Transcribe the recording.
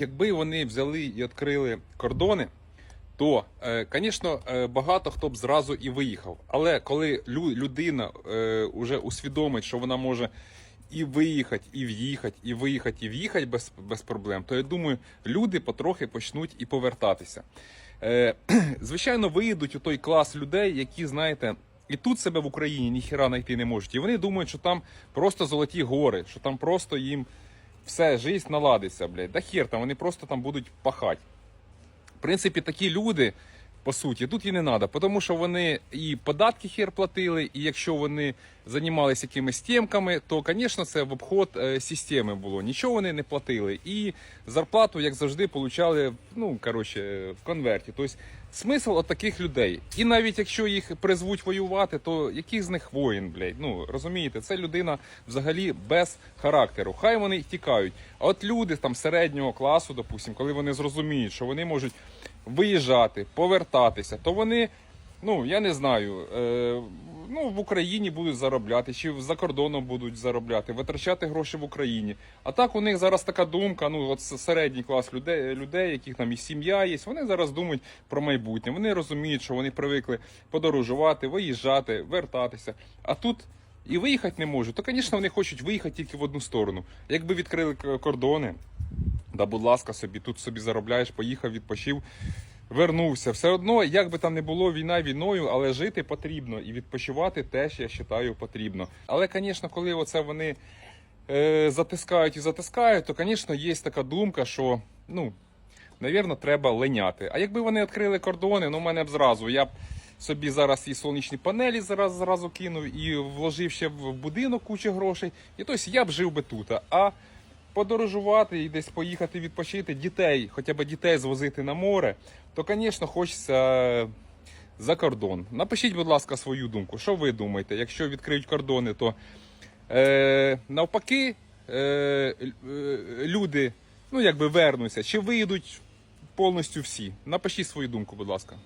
Якби вони взяли і відкрили кордони, то, звісно, багато хто б зразу і виїхав. Але коли лю- людина е, вже усвідомить, що вона може і виїхати, і в'їхати, і виїхати, і в'їхати без, без проблем, то я думаю, люди потрохи почнуть і повертатися. Е, звичайно, виїдуть у той клас людей, які, знаєте, і тут себе в Україні ніхіра знайти не можуть. І вони думають, що там просто золоті гори, що там просто їм все, життя наладиться, блядь. Да хер там, вони просто там будуть пахати. В принципі, такі люди, по суті, тут і не треба, тому що вони і податки хер платили, і якщо вони займалися якимись темками, то, звісно, це в обход е, системи було. Нічого вони не платили. І зарплату, як завжди, получали ну, коротше, в конверті. Тобто, смисл от таких людей. І навіть якщо їх призвуть воювати, то який з них воїн, блядь? Ну, розумієте, це людина взагалі без характеру. Хай вони тікають. А от люди там середнього класу, допустим, коли вони зрозуміють, що вони можуть виїжджати, повертатися, то вони, ну я не знаю, е, ну в Україні будуть заробляти, чи за кордоном будуть заробляти, витрачати гроші в Україні. А так у них зараз така думка. Ну от середній клас людей, людей, яких там і сім'я є, вони зараз думають про майбутнє. Вони розуміють, що вони привикли подорожувати, виїжджати, вертатися. А тут. І виїхати не можуть, то, звісно, вони хочуть виїхати тільки в одну сторону. Якби відкрили кордони, да, будь ласка, собі тут собі заробляєш, поїхав, відпочив, вернувся. Все одно, як би там не було війна війною, але жити потрібно і відпочивати теж, я вважаю, потрібно. Але, звісно, коли оце вони е, затискають і затискають, то, звісно, є така думка, що ну, навірно, треба леняти. А якби вони відкрили кордони, ну, мене б зразу. Я б собі зараз і сонячні панелі зараз зразу кинув, і вложив ще в будинок кучу грошей. І тобто я б жив би тут. А подорожувати і десь поїхати відпочити, дітей, хоча б дітей звозити на море, то, звісно, хочеться за кордон. Напишіть, будь ласка, свою думку. Що ви думаєте? Якщо відкриють кордони, то е, навпаки е, е, люди ну, якби вернуться, чи виїдуть повністю всі? Напишіть свою думку, будь ласка.